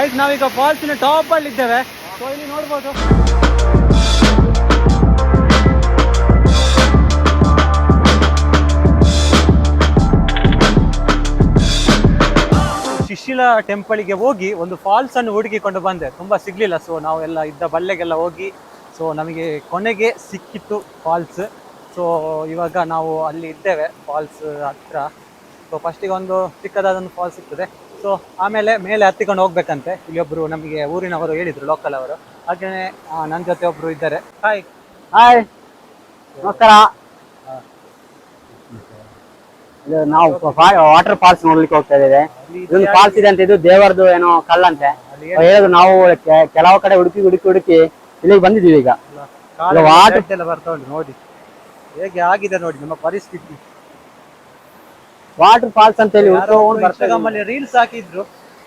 Guys, ನಾವೀಗ ಫಾಲ್ಸಿನ top ಅಲ್ಲಿ ಇದ್ದೇವೆ ಸೊ ಇಲ್ಲಿ ನೋಡ್ಬೋದು. ಶಿಶಿಲ ಟೆಂಪಲ್ಗೆ ಹೋಗಿ ಒಂದು ಫಾಲ್ಸ್ ಅನ್ನು ಹುಡುಕಿಕೊಂಡು ಬಂದೆ. ತುಂಬಾ ಸಿಗ್ಲಿಲ್ಲ. ಸೊ ನಾವೆಲ್ಲ ಇದ್ದ ಬಲ್ಲೆಗೆಲ್ಲ ಹೋಗಿ ಸೊ ನಮಗೆ ಕೊನೆಗೆ ಸಿಕ್ಕಿತ್ತು ಫಾಲ್ಸ್ ಸೊ ಇವಾಗ ನಾವು ಅಲ್ಲಿ ಇದ್ದೇವೆ ಫಾಲ್ಸ್ ಹತ್ರ. ಸೊ ಫಸ್ಟಿಗೆ ಒಂದು ಚಿಕ್ಕದಾದ ಒಂದು ಫಾಲ್ಸ್ ಸಿಗ್ತದೆ. ಸೊ ಆಮೇಲೆ ಮೇಲೆ ಹತ್ತಿಕೊಂಡು ಹೋಗ್ಬೇಕಂತೆ. ಇಲ್ಲಿ ಒಬ್ರು ನಮಗೆ ಊರಿನವರು ಹೇಳಿದ್ರು ಲೋಕಲ್ ಅವರು. ಹಾಗೇನೆ ನನ್ನ ಜೊತೆ ಒಬ್ರು ಇದ್ದಾರೆ. ಹಾಯ್ ಹಾಯ್ ನಮಸ್ಕಾರ. ಇದು ನಾವು ವಾಟರ್ ಫಾಲ್ಸ್ ನೋಡ್ಲಿಕ್ಕೆ ಹೋಗ್ತಾ ಇದ್ದೇವೆ. ಇದೊಂದು ಫಾಲ್ಸ್ ಇದೆ ಅಂತ ಇದು ದೇವರದು ಏನೋ ಕಲ್ಲಂತೆ. ಹೇಳೋದು ನಾವು ಕೆಲವು ಕಡೆ ಹುಡುಕಿ ಹುಡುಕಿ ಹುಡುಕಿ ಇಲ್ಲಿಗೆ ಬಂದಿದ್ದೀವಿ ಈಗ. ವಾಟರ್- ಬರ್ತಾ ಉಂಟು ನೋಡಿ. ಹೇಗೆ ಆಗಿದೆ ನೋಡಿ ನಮ್ಮ ಪರಿಸ್ಥಿತಿ. ವಾಟರ್ ಫಾಲ್ಸ್ ಅಂತ ಹೇಳಿ ರೀಲ್ಸ್ ಹಾಕಿದ್ರು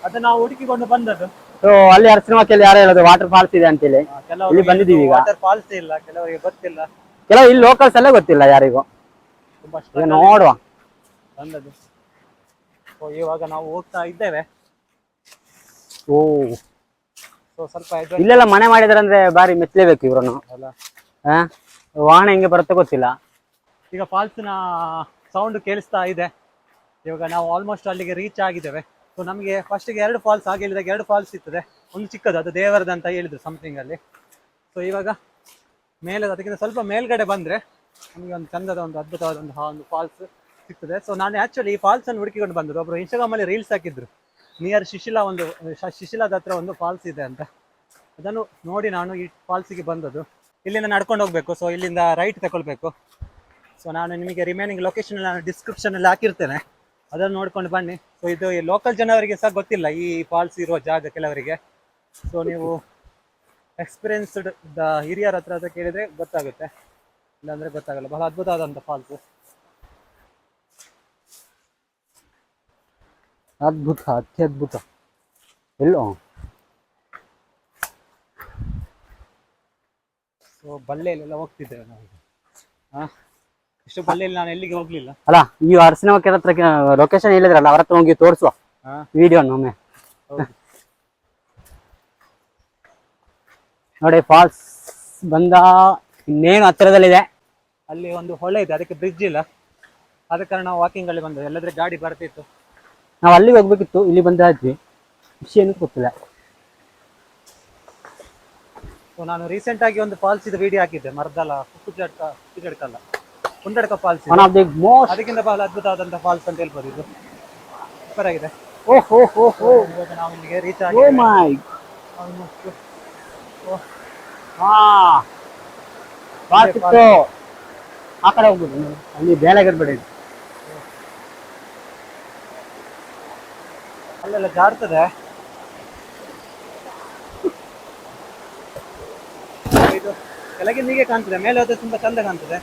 ಅದನ್ನ ನಾವು ಹುಡುಕಿಕೊಂಡು ಬಂದದ್ದು. ಸೊ ಅಲ್ಲಿ ಅರಸಿನಮಕ್ಕೆಲ್ಲಿ ಯಾರು ಹೇಳೋದು ವಾಟರ್ ಫಾಲ್ಸ್ ಇದೆ ಅಂತೇಳಿ ಇಲ್ಲಿ ಬಂದಿದ್ದೀವಿ ಈಗ. ವಾಟರ್ ಫಾಲ್ಸ್ ಇಲ್ಲ ಕೆಲವರಿಗೆ ಗೊತ್ತಿಲ್ಲ. ಕೆಲವು ಇಲ್ಲಿ ಲೋಕಲ್ಸ್ ಎಲ್ಲ ಗೊತ್ತಿಲ್ಲ ಯಾರಿಗೂ. ನೋಡುವ. ಬಂದದ್ದು. ಸೊ ಇವಾಗ ನಾವು ಹೋಗ್ತಾ ಇದ್ದೇವೆ. ಓ. ಸೊ ಸ್ವಲ್ಪ ಇಲ್ಲೆಲ್ಲ ಮನೆ ಮಾಡಿದಾರೆ ಅಂದ್ರೆ ಬಾರಿ ಮೆಚ್ಚಲೇಬೇಕು ಇವ್ರನ್ನು. ವಾಹನ ಹೆಂಗೆ ಬರುತ್ತೆ ಗೊತ್ತಿಲ್ಲ. ಈಗ ಫಾಲ್ಸ್ನ ಸೌಂಡ್ ಕೇಳಿಸ್ತಾ ಇದೆ. ಇವಾಗ ನಾವು ಆಲ್ಮೋಸ್ಟ್ ಅಲ್ಲಿಗೆ ರೀಚ್ ಆಗಿದ್ದೇವೆ. ಸೊ ನಮಗೆ ಫಸ್ಟಿಗೆ ಎರಡು ಫಾಲ್ಸ್ ಹಾಗೆ ಹೇಳಿದಾಗ ಎರಡು ಫಾಲ್ಸ್ ಸಿಗ್ತದೆ. ಒಂದು ಚಿಕ್ಕದು, ಅದು ದೇವರದ ಅಂತ ಹೇಳಿದ್ರು ಸಮಥಿಂಗ್ ಅಲ್ಲಿ. ಸೊ ಇವಾಗ ಮೇಲೆ, ಅದಕ್ಕಿಂತ ಸ್ವಲ್ಪ ಮೇಲ್ಗಡೆ ಬಂದರೆ ನಮಗೆ ಒಂದು ಚಂದದ ಒಂದು ಅದ್ಭುತವಾದ ಒಂದು ಒಂದು ಫಾಲ್ಸ್ ಸಿಗ್ತದೆ. ಸೊ ನಾನು ಆ್ಯಕ್ಚುಲಿ ಈ ಫಾಲ್ಸನ್ನು ಹುಡುಕಿಕೊಂಡು ಬಂದರು ಒಬ್ಬರು ಇನ್ಸ್ಟಾಗ್ರಾಮಲ್ಲಿ ರೀಲ್ಸ್ ಹಾಕಿದ್ರು. ನಿಯರ್ ಶಿಶಿಲಾ ಒಂದು ಶಿಶಿಲಾದ ಹತ್ರ ಒಂದು ಫಾಲ್ಸ್ ಇದೆ ಅಂತ. ಅದನ್ನು ನೋಡಿ ನಾನು ಈ ಫಾಲ್ಸಿಗೆ ಬಂದದ್ದು. ಇಲ್ಲಿಂದ ನಡ್ಕೊಂಡು ಹೋಗಬೇಕು. ಸೊ ಇಲ್ಲಿಂದ ರೈಟ್ ತಗೊಳ್ಬೇಕು. ಸೊ ನಾನು ನಿಮಗೆ ರಿಮೈನಿಂಗ್ ಲೊಕೇಶನ್ ನಾನು ಡಿಸ್ಕ್ರಿಪ್ಷನಲ್ಲಿ ಹಾಕಿರ್ತೇನೆ. ಅದನ್ನು ನೋಡ್ಕೊಂಡು ಬನ್ನಿ. ಸೊ ಇದು ಲೋಕಲ್ ಜನವರಿಗೆ ಸಹ ಗೊತ್ತಿಲ್ಲ ಈ ಫಾಲ್ಸ್ ಇರೋ ಜಾಗ ಕೆಲವರಿಗೆ. ಸೊ ನೀವು ಎಕ್ಸ್ಪೀರಿಯನ್ಸ್ಡ್ ದ ಹಿರಿಯರ ಹತ್ರ ಹತ್ರ ಕೇಳಿದ್ರೆ ಗೊತ್ತಾಗುತ್ತೆ. ಇಲ್ಲಾಂದ್ರೆ ಗೊತ್ತಾಗಲ್ಲ. ಬಹಳ ಅದ್ಭುತವಾದಂಥ ಫಾಲ್ಸ್ ಅದ್ಭುತ ಅತ್ಯದ್ಭುತ. ಎಲ್ಲೋ? ಸೊ ಬಲ್ಲೆಯಲ್ಲೆಲ್ಲ ಹೋಗ್ತಿದ್ದೇವೆ ನಾವು ಹಾ ಇಷ್ಟು ನಾನು ಎಲ್ಲಿಗೆ ಹೋಗ್ಲಿಲ್ಲ. ಅಲ್ಲ ಈ ಅರಸಿನಮಕ್ಕೆ ಹತ್ರ ಲೊಕೇಶನ್ ಹೇಳಿದ್ರಲ್ಲ ಅವ್ರ ಹತ್ರ ಹೋಗಿ ತೋರಿಸುವ. ವಿಡಿಯೋ ಒಮ್ಮೆ. ನೋಡಿ ಫಾಲ್ಸ್ ಬಂದ ಇನ್ನೇನು ಹತ್ತಿರದಲ್ಲಿದೆ. ಅಲ್ಲಿ ಒಂದು ಹೊಳೆ ಇದೆ ಅದಕ್ಕೆ ಬ್ರಿಡ್ಜ್ ಇಲ್ಲ. ಆದ ಕಾರಣ ನಾವು ವಾಕಿಂಗ್ ಅಲ್ಲಿ ಬಂದದ್ದು. ಎಲ್ಲದ್ರೆ ಗಾಡಿ ಬರ್ತಿತ್ತು. ನಾವು ಅಲ್ಲಿಗೆ ಹೋಗ್ಬೇಕಿತ್ತು ಇಲ್ಲಿ ಬಂದಾದ್ವಿ ಏನು ಗೊತ್ತಿಲ್ಲ ನಾನು ರೀಸೆಂಟ್ ಆಗಿ ಒಂದು ಫಾಲ್ಸ್ ಇದು ವಿಡಿಯೋ ಹಾಕಿದ್ದೆ Mardala Kukkujadka ಕುಕ್ಕುಜಡ್ಕಲ್ಲ. Kundadka falls one of the most ಅದಕ್ಕಿಂತ ಬಹಳ ಅದ್ಭುತವಾದಂತ ಫಾಲ್ಸ್ ಅಂತ ಹೇಳ್ಬೋದು ಇದು. ಸೂಪರ್ ಆಗಿದೆ. ಓ ಹೋ ಹೋ ಹೋ ಇವಾಗ ನಾವು ಇಲ್ಲಿಗೆ ರೀಚ್ ಓ ಆಗಿ ಮೈ ಹಾ. ಆ ಕಡೆ ಹೋಗ್ಬೋದು. ಅಲ್ಲಿ ಬೇಲೆಗರ್ಬೇಡಿ ಅಲ್ಲೆಲ್ಲ ಜಾರ್ತದೆ. ಇದು ಕೆಳಗಿಂದ ಹೀಗೆ ಕಾಣ್ತದೆ. ಮೇಲೆ ಹೋದ್ರೆ ತುಂಬಾ ಚಂದ ಕಾಣ್ತದೆ.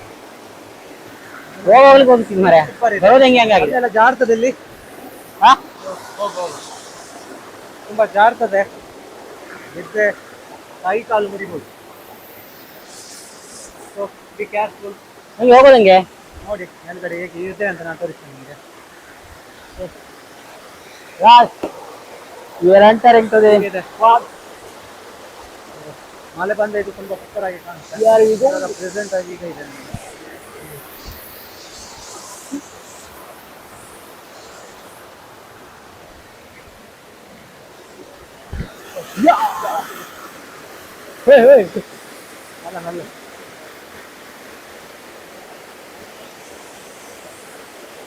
ಹೋಗೋಗ್ಲಿಕ್ಕೆ ಹೋಗ್ತೀನಿ ಮರೆ ಬರೋದು ಹೆಂಗೆ ಹಂಗಾಗಿದೆ ಅಲ್ಲೆಲ್ಲ ಜಾರ್ತದೆ ಇಲ್ಲಿ ಹಾ ತುಂಬಾ ಜಾರ್ತದೆ. ಬಿದ್ದೆ ಕೈ ಕಾಲು ಮುರಿಬೋದು. ಸೊ ಬಿ ಕೇರ್ಫುಲ್ ಹಂಗೆ ಹೋಗೋದು ಹೆಂಗೆ? ನೋಡಿ ಮೇಲ್ಗಡೆ ಹೇಗೆ ಇದೆ ಅಂತ ನಾನು ತೋರಿಸ್ತೇನೆ ನಿಮಗೆ. Yes your entering to the ಹೇಗಿದೆ ಮಳೆ ಬಂದ ಇದು ತುಂಬಾ ಸೂಪರ್ ಆಗಿ ಕಾಣಿಸ್ತಾ ಪ್ರೆಸೆಂಟ್ ಆಗಿ ಈಗ ಇದೆ ನಿಮಗೆ ಹೇ ಹೇ ಅಲ್ಲ ನಲ್ಲ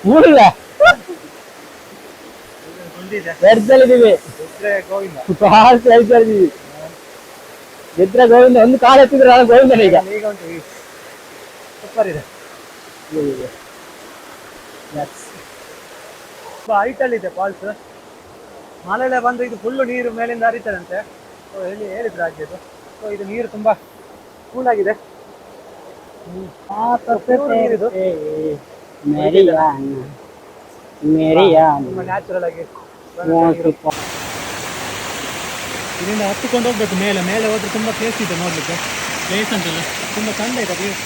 ಮೂಡಿಲ್ಲ ಗೋವಿಂದ ಫಾಲ್ಸ್ ಇದ್ದೀವಿ ಗೆದ್ರ ಗೋವಿಂದ, ಒಂದು ಕಾಲ ಎತ್ತಿದ್ರೆ ನಾನು ಗೋವಿಂದನ ಈಗ. ಸೂಪರ್ ಇದೆ ತುಂಬಾ ಹೈಟ್ ಅಲ್ಲಿ ಇದೆ ಫಾಲ್ಸ್ ಮಳೆಲ್ಲ ಬಂದು ಇದು ಫುಲ್ಲು ನೀರು ಮೇಲಿಂದ ಹರಿತದಂತೆ. ಹೇಳಿ, ಹೇಳಿದ್ರು ಇದು? ಸೊ ಇದು ನೀರು ತುಂಬಾ ಕೂಲ್ ಆಗಿದೆ. ನೀರಿದು. ತುಂಬಾ ನ್ಯಾಚುರಲ್ ಆಗಿ ಇದರಿಂದ ಹತ್ತಿಕೊಂಡು ಹೋಗ್ಬೇಕು ಮೇಲೆ ಮೇಲೆ ಹೋದ್ರೆ ತುಂಬಾ ಪ್ಲೇಸ್ ಇದೆ ನೋಡ್ಲಿಕ್ಕೆ. ಪ್ಲೇಸ್ ಅಂತಲ್ಲ ತುಂಬಾ ಚಂದ ಇದೆ ಪ್ಲೇಸ್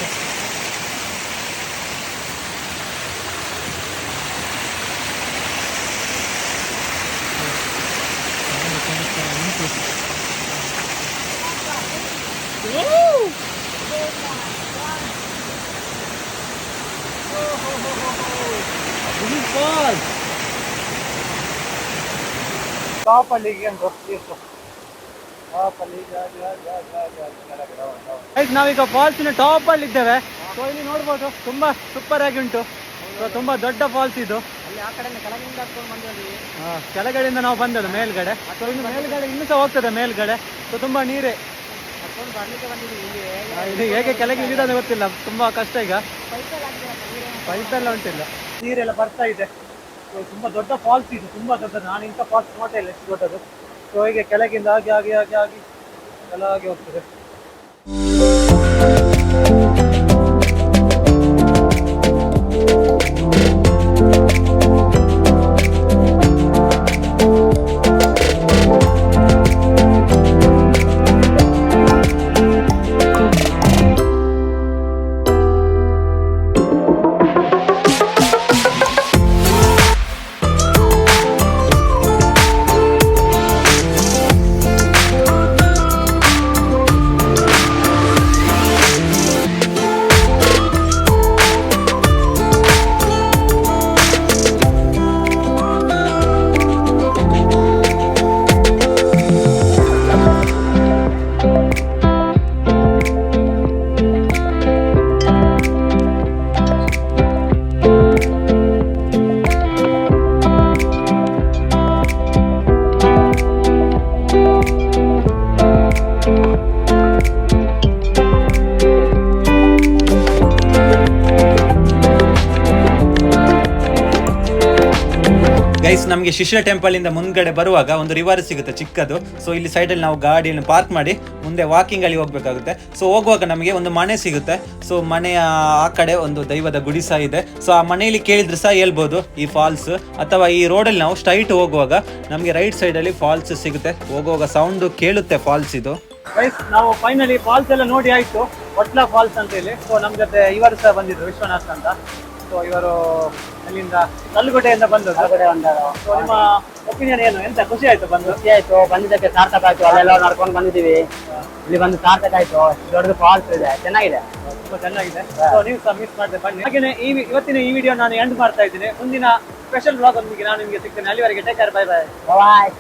ಟಾಪ್ ಅಲ್ಲಿ ಒಂದು ಎಷ್ಟು ಟಾಪ್ ಅಲ್ಲಿ ಆಯ್ತು ನಾವೀಗ ಫಾಲ್ಸಿನ ಟಾಪ್ ಅಲ್ಲಿ ಇದ್ದೇವೆ ಸೊ ಇಲ್ಲಿ ನೋಡ್ಬೋದು ತುಂಬಾ ಸೂಪರ್ ಆಗಿ ಉಂಟು ತುಂಬಾ ದೊಡ್ಡ ಫಾಲ್ಸ್ ಇದು ಕೆಳಗಡೆಯಿಂದ ನಾವು ಬಂದದ್ದು ಮೇಲ್ಗಡೆ ಸೊ ಇನ್ನು ಮೇಲ್ಗಡೆ ಇನ್ನೂ ಸಹ ಹೋಗ್ತದೆ ಮೇಲ್ಗಡೆ ಸೊ ತುಂಬಾ ನೀರೇ ಇದು ಹೇಗೆ ಕೆಳಗೆ ಇಳಿದ ಗೊತ್ತಿಲ್ಲ ತುಂಬಾ ಕಷ್ಟ ಈಗ ಪೈಪ್ ಎಲ್ಲ ಉಂಟಿಲ್ಲ ನೀರೆಲ್ಲ ಬರ್ತಾ ಇದೆ ಸೊ ತುಂಬಾ ದೊಡ್ಡ ಫಾಲ್ಸ್ ಇದು, ತುಂಬಾ ದೊಡ್ಡ ನಾನು ಇಂಥ ಫಾಲ್ಸ್ ಮಾಡ್ತಾ ಇಲ್ಲ ಎಷ್ಟು ದೊಡ್ಡದು. ಸೊ ಹೀಗೆ ಕೆಳಗಿಂದ ಆಗಿ ಆಗಿ ಆಗಿ ಆಗಿ ಕೆಳಗೆ ಹೋಗ್ತದೆ. ನಮಗೆ ಶಿಶಿರ ಟೆಂಪಲ್ ಇಂದ ಮುಂದ್ಗಡೆ ಬರುವಾಗ ಒಂದು ರಿವರ್ ಸಿಗುತ್ತೆ ಚಿಕ್ಕದು. ಸೊ ಇಲ್ಲಿ ಸೈಡ್ ಅಲ್ಲಿ ನಾವು ಗಾಡಿಯನ್ನು ಪಾರ್ಕ್ ಮಾಡಿ ಮುಂದೆ ವಾಕಿಂಗ್ ಅಲ್ಲಿ ಹೋಗ್ಬೇಕಾಗುತ್ತೆ. ಸೊ ಹೋಗುವಾಗ ನಮಗೆ ಒಂದು ಮನೆ ಸಿಗುತ್ತೆ. ಸೊ ಮನೆಯ ಆ ಕಡೆ ಒಂದು ದೈವದ ಗುಡಿ ಸಹ ಇದೆ. ಸೊ ಆ ಮನೆಯಲ್ಲಿ ಕೇಳಿದ್ರೆ ಸಹ ಹೇಳ್ಬೋದು ಈ ಫಾಲ್ಸ್ ಅಥವಾ ಈ ರೋಡಲ್ಲಿ ನಾವು ಸ್ಟ್ರೈಟ್ ಹೋಗುವಾಗ ನಮಗೆ ರೈಟ್ ಸೈಡ್ ಅಲ್ಲಿ ಫಾಲ್ಸ್ ಸಿಗುತ್ತೆ. ಹೋಗುವಾಗ ಸೌಂಡ್ ಕೇಳುತ್ತೆ ಫಾಲ್ಸ್ ಇದು. ನಾವು ಫೈನಲಿ ಫಾಲ್ಸ್ ಎಲ್ಲ ನೋಡಿ ಆಯ್ತು. ಒಟ್ಲಾ ಫಾಲ್ಸ್ ಅಂತ ಹೇಳಿ. ಸೊ ನಮ್ಮ ಜೊತೆ ಇವರು ಸಹ ಬಂದಿದ್ರು ವಿಶ್ವನಾಥ್ ಅಂತ. ಸೊ ಇವರು ಅಲ್ಲಿಂದ ಕಲ್ಲುಗುಡ್ಡೆಯಿಂದ ಬಂದು ಹೊರಗಡೆ ಬಂದರು ಸೊ ನಿಮ್ಮ ಒಪಿನಿಯನ್ ಏನು? ಎಂತ ಖುಷಿ ಆಯ್ತು ಬಂದು? ಖುಷಿ ಆಯ್ತು. ಬಂದಿದ್ದಕ್ಕೆ ಸಾರ್ಥಕ ಆಯ್ತು. ಅಲ್ಲೆಲ್ಲ ನಡ್ಕೊಂಡು ಬಂದಿದ್ದೀವಿ. ಇಲ್ಲಿ ಬಂದು ಸಾರ್ಥಕ ಆಯ್ತು. ದೊಡ್ಡದು ಫಾಲ್ಸ್ ಇದೆ. ಚೆನ್ನಾಗಿದೆ. ತುಂಬಾ ಚೆನ್ನಾಗಿದೆ. ಸೊ ನೀವು ಸಹ ಮಿಸ್ ಮಾಡಿದೆ. ಬನ್ನಿ. ಹಾಗೆಯೇ ಈ ವಿ- ಇವತ್ತಿನ ಈ ವಿಡಿಯೋ ನಾನು ಎಂಡ್ ಮಾಡ್ತಾ ಇದ್ದೀನಿ. ಮುಂದಿನ ಸ್ಪೆಷಲ್ ಬ್ಲಾಗ್ ಒಂದಿಗೆ ನಾನು ನಿಮಗೆ ಸಿಗ್ತೇನೆ. ಅಲ್ಲಿವರೆಗೆ take care bye bye bye